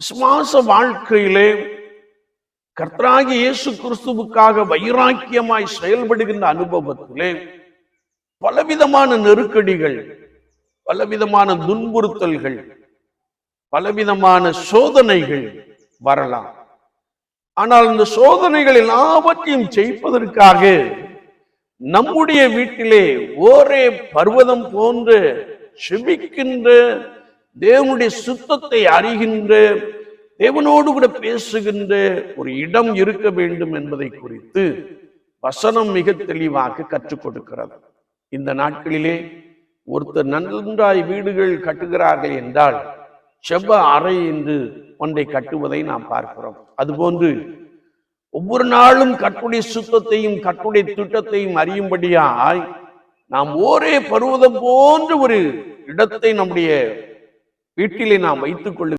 விசுவாச வாழ்க்கையிலே கர்த்தராகி இயேசு கிறிஸ்துவுக்காக வைராக்கியமாய் செயல்படுகின்ற அனுபவத்திலே பலவிதமான நெருக்கடிகள் பலவிதமான துன்புறுத்தல்கள் பலவிதமான சோதனைகள் வரலாம். ஆனால் இந்த சோதனைகள் எல்லாவற்றையும் ஜெயிப்பதற்காக நம்முடைய வீட்டிலே ஒரே பர்வதம் போன்று செபிக்கின்ற தேவனுடைய சுத்தத்தை அறிகின்ற தேவனோடு கூட பேசுகின்ற ஒரு இடம் இருக்க வேண்டும் என்பதை குறித்து வசனம் மிக தெளிவாக கற்றுக் கொடுக்கிறது. இந்த நாட்களிலே ஒருத்தர் நன்றாய் வீடுகள் கட்டுகிறார்கள் என்றால் செவ்வ அறை என்று ஒன்றை கட்டுவதை நாம் பார்க்கிறோம். அதுபோன்று ஒவ்வொரு நாளும் கட்டுடைய சுத்தத்தையும் கட்டுடைய திட்டத்தையும் அறியும்படியாய் நாம் ஒரே பருவதம் போன்ற ஒரு இடத்தை நம்முடைய வீட்டிலே நாம் வைத்துக் கொள்ளும்